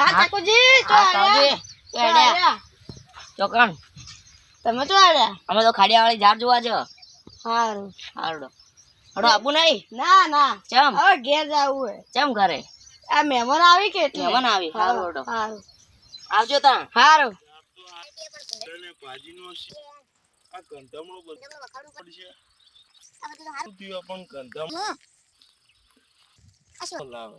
હા ચાકુજી તો આવ્યા. તો તો આવ્યા. ચોકણ. તમે તો આવ્યા. અમે તો ખાડિયા વાળી ઝાડ જોવા છો. સારું સારું હડો આપું નહીં? ના ના. ચમ? હવે ઘેર જવું હે. ચમ ઘરે? આ મહેમાન આવી કે એટલે? મહેમાન આવી. સારું, હેડો. સારું આવજો તા સારું ભાજીનો આ કંટામણો પડશે શું થયું પણ શું લાવે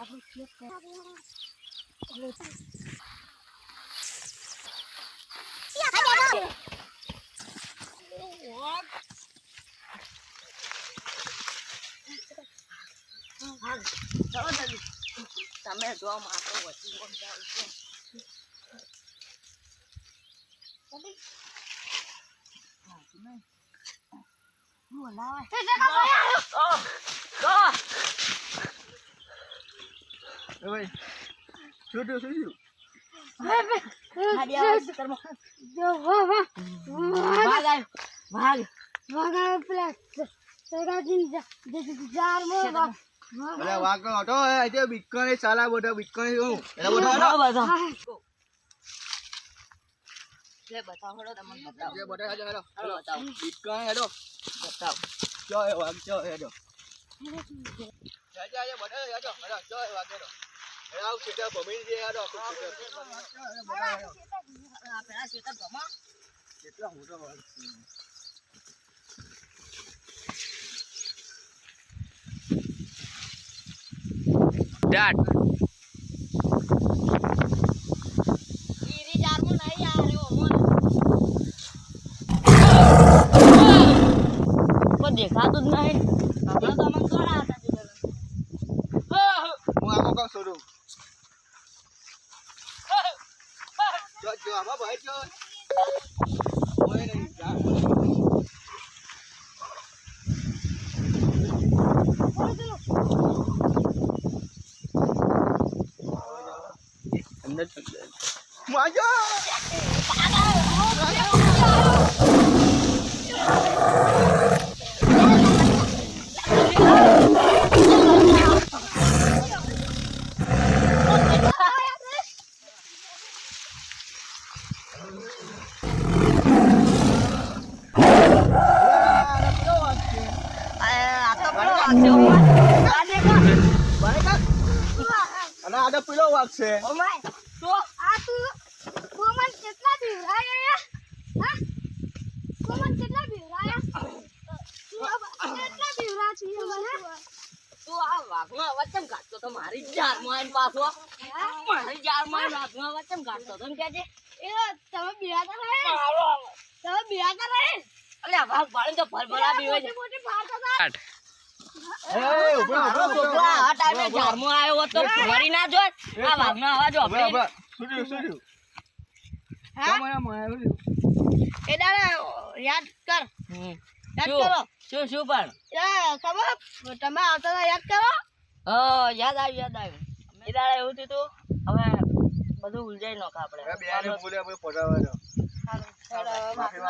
છે ખેતરમાં જો આવ્યો. વાઘ વાગા પેલા હતો એ જે બિકણી સાલા બધા બિકણી હું બધા. બતાવો બતાવો લે બતાવો હળો તમને બતાવો. જે બધા હેડો હેડો હળો બતાવો. બિકણી હેડો. બતાવો. ચો એ વાઘ ચો હેડો. જા જા જા બધા હેડો હેડો ચો એ હેડો હેડો. આવ સીધા ભમીને જે હેડો આખું સીધા. આ પેલા ખેતર ગમા કેટલા મોટા વાઘ છે. ઈરી જારમું નહીં આ રહ્યો મોન કોઈ દેખાતું જ નહીં હમણાં તો અમને કોણ આવતા હું આખો કામ છોડું જો જો આમાં ભાઈ જો નહીં જા અંદર માજો આ તો પેલો વાગ્યો આ દેખો અને છે આ તું તું મને કેટલા બિવરાયા હા તું મને કેટલા બિવરાયા તું કેટલા બિવરા છે તું આ વાઘનો અવાજ કેમ તો મારી જારમાં પાછો મારી જારમાં વાઘનો અવાજ કેમ કાઢતો તો એમ કહેજે એ તમે બિરાતા રહે તમે બિરાતા રહે અલ્યા વાઘ ભાળીને તો બીવે છે. મોટી તમે આવતા યાદ કરો. હ યાદ આવ્યું યાદ આવ્યું. એ દાડે એવું થયું હવે બધું ઉલજાઈ નાખા આપણે. બેને બોલે આપણે પડાવવા દો હવે માફી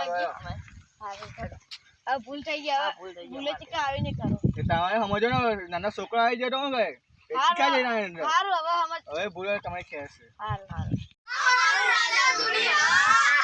ભૂલ થઈ ગયા ભૂલ ભૂલે અમારી. આવી નહીં કરો? કે તમારે સમજો ને નાના છોકરા આવી જાય તો હવે સમજ હવે ભૂલે તમારી ખેર છે હારું હારું. રાજા દુનિયા.